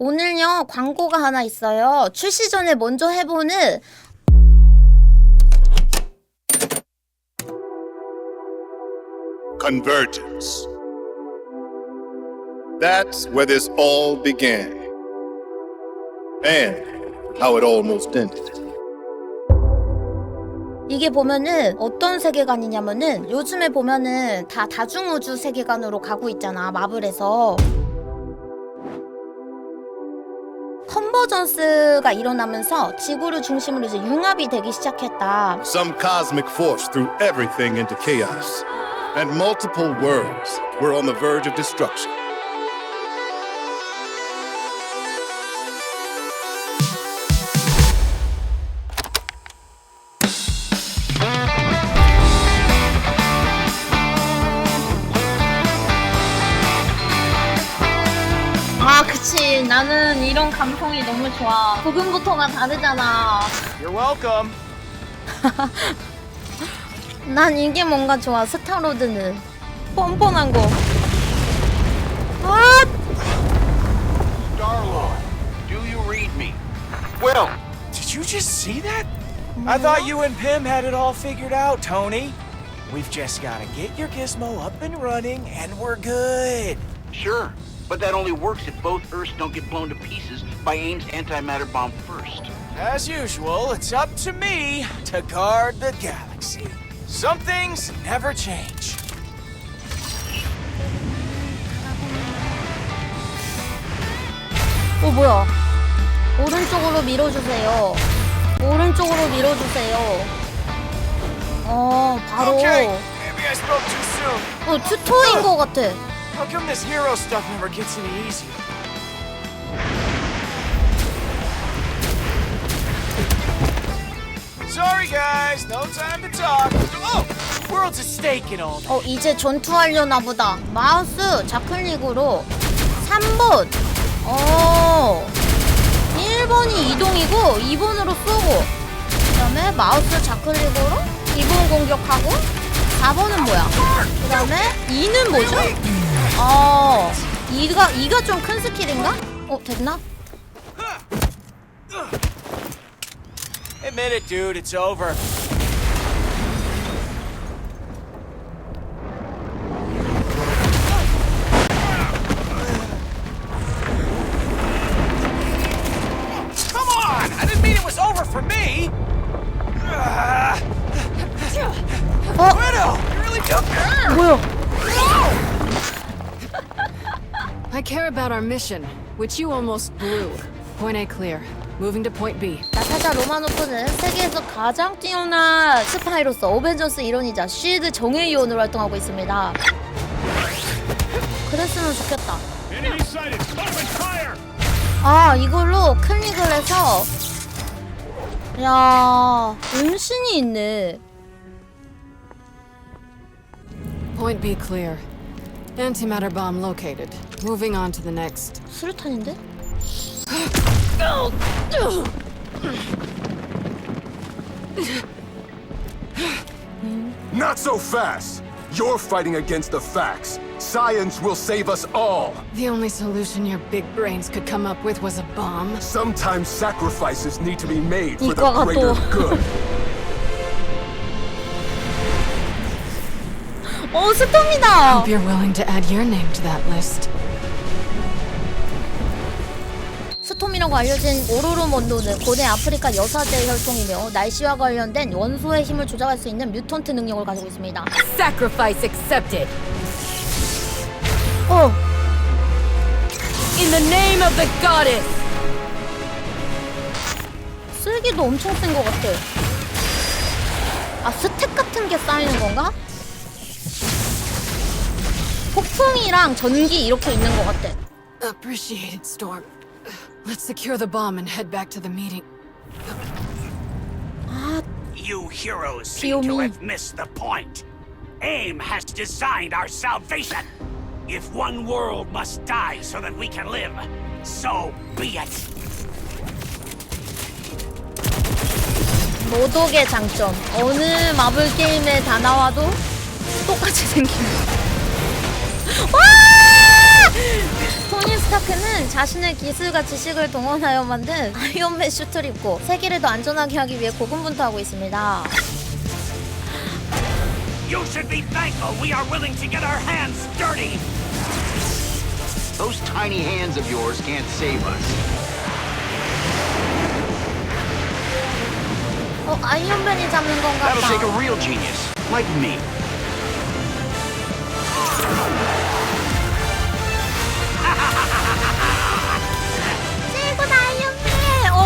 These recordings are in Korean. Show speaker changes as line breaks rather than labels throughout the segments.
오늘요 광고가 하나 있어요. 출시 전에 먼저 해보는
Convergence. That's where this all began. And how it almost ended.
이게 보면은 어떤 세계관이냐면은 요즘에 보면은 다 다중우주 세계관으로 가고 있잖아 마블에서 컨버전스가 일어나면서 지구를 중심으로 이제 융합이 되기 시작했다.
Some cosmic force threw everything into chaos, and multiple worlds were on the verge of destruction.
그치 나는 이런 감성이 너무 좋아. 부금부터가 다르잖아.
You're welcome.
난 이게 뭔가 좋아 스타로드는 뻔뻔한 거. 아
Star-Lord, do you read me? Well, did you just see that? I thought you and Pim had it all figured out, Tony. We've just gotta get your gizmo up and running, and we're good.
Sure, but that only works if both Earths don't get blown to pieces by AIM's antimatter bomb first.
As usual, it's up to me to guard the galaxy. Some things never change.
어 뭐야? 오른쪽으로 밀어주세요. 오른쪽으로 밀어주세요. 어 바로
Okay, maybe I spoke too soon.
어 튜토인 것 같아.
How come this hero stuff never gets any easier? Sorry guys, no time to talk. Oh, world's at stake and all.
어 이제 전투하려나 보다. 마우스 좌클릭으로 3번. 어 1번이 이동이고 2번으로 쏘고 그다음에 마우스 좌클릭으로 2번 공격하고 4번은 뭐야? 그다음에 2는 뭐죠? 어 2가 2가 좀큰 스킬인가? 어 됐나?
Admit it, dude, it's over. Come on! I didn't mean it was over for me! Ah.
어
Widow, you really took her!
뭐야?
I care about our mission, which you almost blew. Point A clear. Moving to point B.
나타샤 로마노프는 세계에서 가장 뛰어난 스파이로서 어벤져스 일원이자 쉴드 정예위원으로 활동하고 있습니다. 그랬으면 좋겠다. 아 이걸로 클릭을 해서 야 은신이 있네.
Point B clear. Antimatter bomb located. Moving on to the next.
수류탄인데?
Not so fast! You're fighting against the facts. Science will save us all.
The only solution your big brains could come up with was a bomb.
Sometimes sacrifices need to be made for
이과가
the greater
또.
good.
어 스톰이다.
Hope you're willing to add your name to that list.
스톰이라고 알려진 오로로 몬도는 고대 아프리카 여사제 혈통이며 날씨와 관련된 원소의 힘을 조작할 수 있는 뮤턴트 능력을 가지고 있습니다.
Sacrifice accepted.
어,
In the name of the goddess.
쓸기도 엄청 센 것 같아. 아, 스택 같은 게 쌓이는 건가? 폭풍이랑 전기 이렇게 있는 것 같아.
Appreciated, Storm. Let's secure the bomb and head back to the meeting.
You heroes seem to have missed the point. AIM has designed our salvation. If one world must die so that we can live, so be it.
모독의 장점. 어느 마블 게임에 다 나와도 똑같이 생긴. 와! 토니 스타크는 자신의 기술과 지식을 동원하여 만든 아이언맨 슈트를 입고 세계를 더 안전하게 하기 위해 고군분투하고 있습니다.
You should be thankful we are willing to get our hands dirty.
Those tiny hands of yours can't save us.
어, 아이언맨이 잡는 건가
That'll take a
봐.
real genius, like me.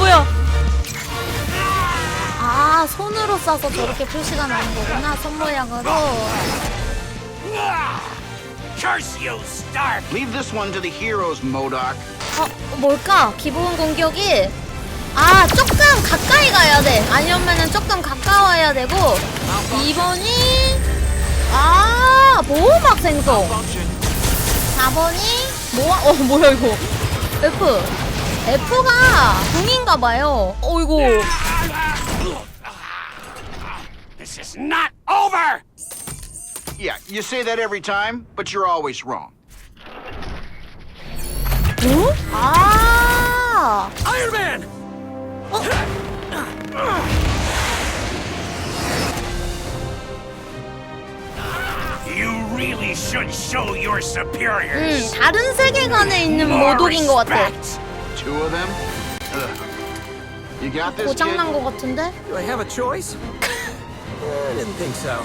뭐야? 아, 손으로 쏴서 저렇게 표시가 나는 거구나. 손 모양으로.
Curse you, Stark!
Leave this one to the heroes, Modoc.
어, 뭘까? 기본 공격이 아 조금 가까이 가야 돼. 아니면은 조금 가까워야 되고 2번이 아 보호막 생성. 4번이 뭐야? 어 뭐야 이거? F F가 궁인가 봐요. 어이구.
This is not over!
Yeah, you say that every time, but you're always wrong.
어? 아.
Iron Man!
You really should show your
음
superiors.
다른 세계관에 있는 모독인 것 같아.
Two of them? Ugh. You got this, kid?
고장난 것 같은데?
Do I have a choice? I didn't think so.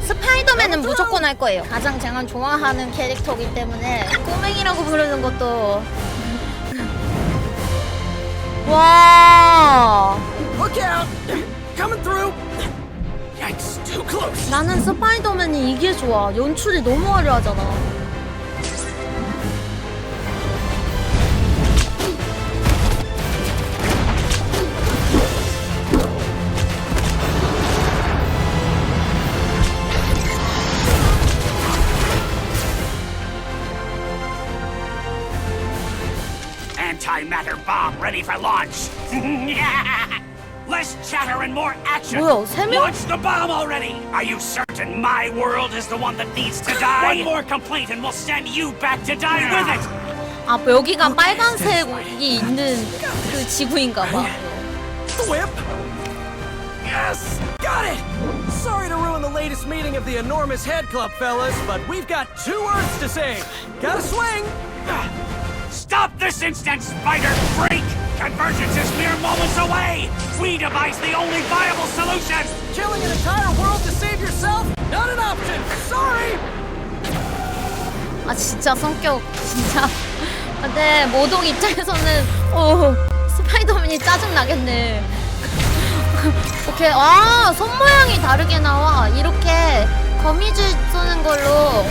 스파이더맨은 무조건 할 거예요. 가장 제가 좋아하는 캐릭터이기 때문에 꼬맹이라고 부르는 것도 와
Look out! Coming through! Yikes, too close!
나는 스파이더맨이 이게 좋아. 연출이 너무 화려하잖아.
bomb ready for launch. Less chatter and more action.
뭐야, 세 명?
Launch the bomb already. Are you certain my world is the one that needs to die? One more complaint and we'll send you back to die with it.
아 여기가 빨간색이 있는 그 지구인가 봐.
The whip! Yes! Got it! Sorry to ruin the latest meeting of the Enormous Head Club, fellas, but we've got two Earths to save. Gotta swing!
Stop this instant, spider freak! Convergence is mere moments away! We devise the only viable solution!
Killing an entire world to save yourself? Not an option! Sorry!
아 진짜 성격 진짜. 근데 모독 입장에서는 어 스파이더맨이 짜증 나겠네. 오케이 아 손 모양이 다르게 나와 이렇게 거미줄 쏘는 걸로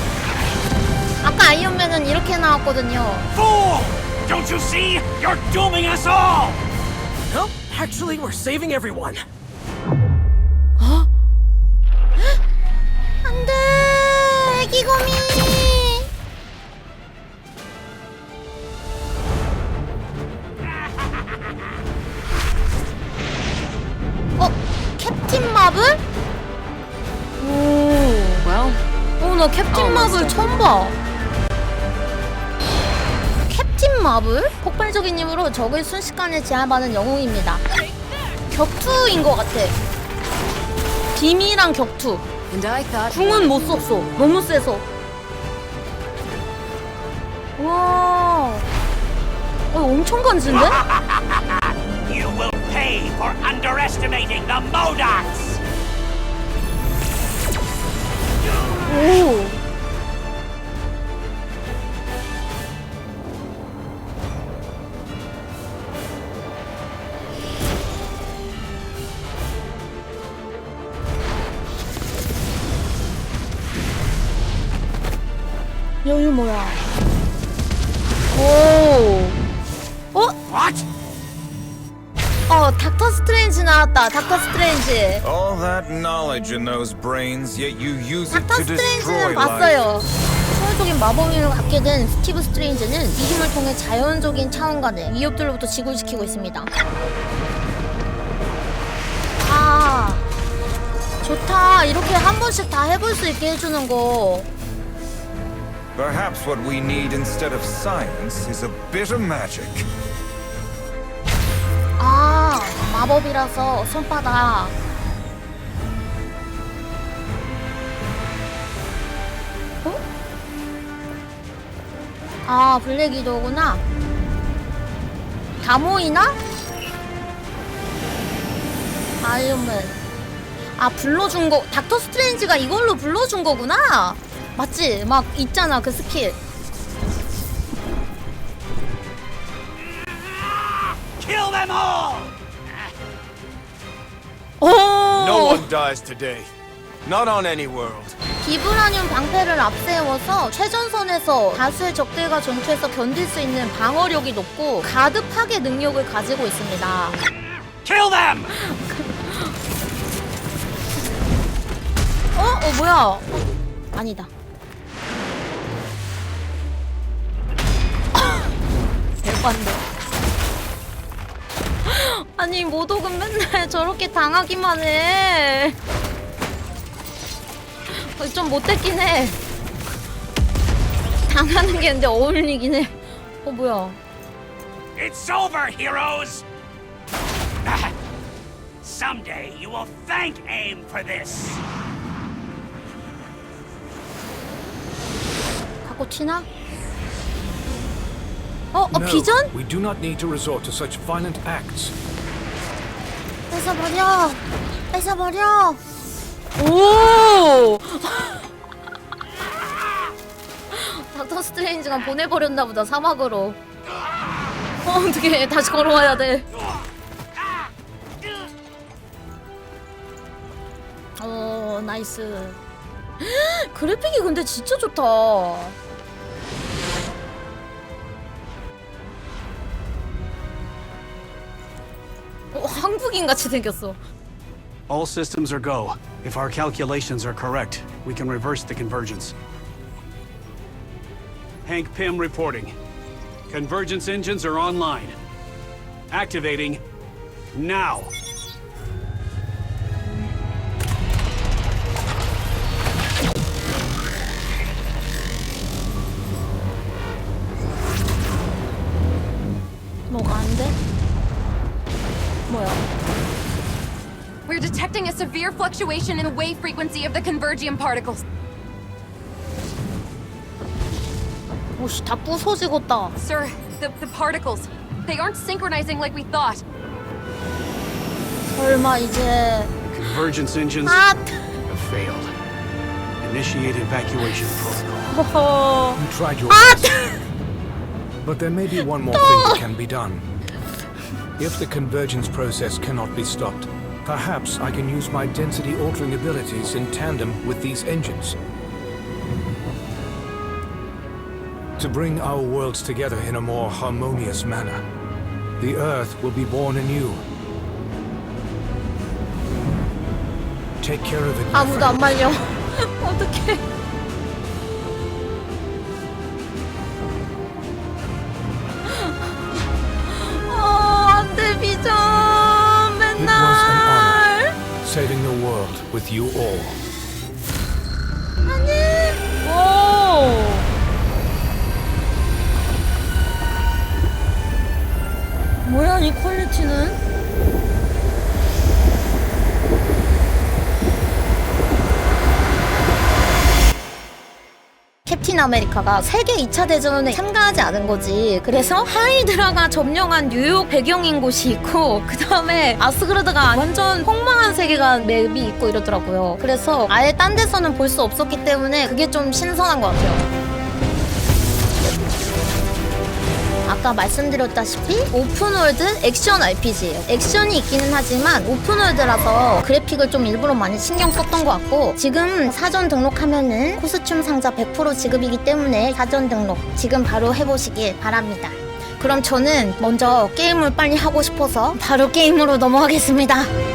아까 아이언맨은 이렇게 나왔거든요.
Fool! Don't you see? You're dooming us all!
Nope, actually, we're saving everyone.
마블? 폭발적인 힘으로 적을 순식간에 제압하는 영웅입니다. 격투인 것 같아. 비밀한 격투. 궁은 못 썼어. 너무 세서. 와. 어, 엄청 간지인데?
You will pay for underestimating the Modocs!
오. 여기 뭐야? 오. 어?
What?
어, 닥터 스트레인지 나왔다. 닥터 스트레인지.
All that knowledge in those brains, yet you use it
닥터
to destroy
스트레인지는
life.
봤어요. 초월적인 마법 힘을 갖게 된 스티브 스트레인지는 이 힘을 통해 자연적인 차원간의 위협들로부터 지구지키고 있습니다. 아, 좋다. 이렇게 한 번씩 다 해볼 수 있게 해주는 거.
Perhaps what we need instead of science is a bit of magic.
아 마법이라서 손바닥 어? 아 블랙이도구나 다 모이나? 아이언맨 아 불러준 거 닥터 스트레인지가 이걸로 불러준 거구나 맞지? 막 있잖아 그 스킬
Kill them all!
오
No one dies today. Not on any world.
비브라늄 방패를 앞세워서 최전선에서 다수의 적들과 전투에서 견딜 수 있는 방어력이 높고 가드 파괴 능력을 가지고 있습니다.
Kill them!
어? 어 뭐야? 어, 아니다. 대반대. 아니 모독은 맨날 저렇게 당하기만 해. 어, 좀 못됐긴 해. 당하는 게 근데 어울리긴 해. 어 뭐야?
It's over, heroes! Someday you will thank AIM for this.
갖고 튀나? 어? 어 비전?
We do not need to resort to such violent acts.
뺏어버려! 뺏어버려! 오! 닥터 스트레인지가 보내버렸나 보다 사막으로 어 어떡해 다시 걸어와야 돼 어, 나이스. 그래픽이 근데 진짜 좋다. 한국인 같이 생겼어.
All systems are go. If our calculations are correct, we can reverse the convergence. Hank Pym reporting. Convergence engines are online. Activating now.
뭐야?
We're detecting a severe fluctuation in the wave frequency of the convergium particles.
오씨 다 부서지겠다.
Sir, the, the particles, they aren't synchronizing like we thought.
설마 이제
Convergence engines
아
have failed. Initiate evacuation protocol.
허허.
You tried your best. But there may be one more thing that can be done. If the convergence process cannot be stopped, perhaps I can use my density altering abilities in tandem with these engines. To bring our worlds together in a more harmonious manner. The Earth will be born anew. Take care of it. my
아무도 안 말려. 어떡해.
With you all.
오. 뭐야, 이 퀄리티는? 아메리카가 세계 2차 대전에 참가하지 않은 거지. 그래서 하이드라가 점령한 뉴욕 배경인 곳이 있고, 그 다음에 아스그르드가 완전 폭망한 세계관 맵이 있고 이러더라고요. 그래서 아예 딴 데서는 볼 수 없었기 때문에 그게 좀 신선한 것 같아요. 아까 말씀드렸다시피 오픈월드 액션 RPG예요. 액션이 있기는 하지만 오픈월드라서 그래픽을 좀 일부러 많이 신경 썼던 것 같고 지금 사전 등록하면은 코스튬 상자 100% 지급이기 때문에 사전 등록 지금 바로 해보시길 바랍니다. 그럼 저는 먼저 게임을 빨리 하고 싶어서 바로 게임으로 넘어가겠습니다.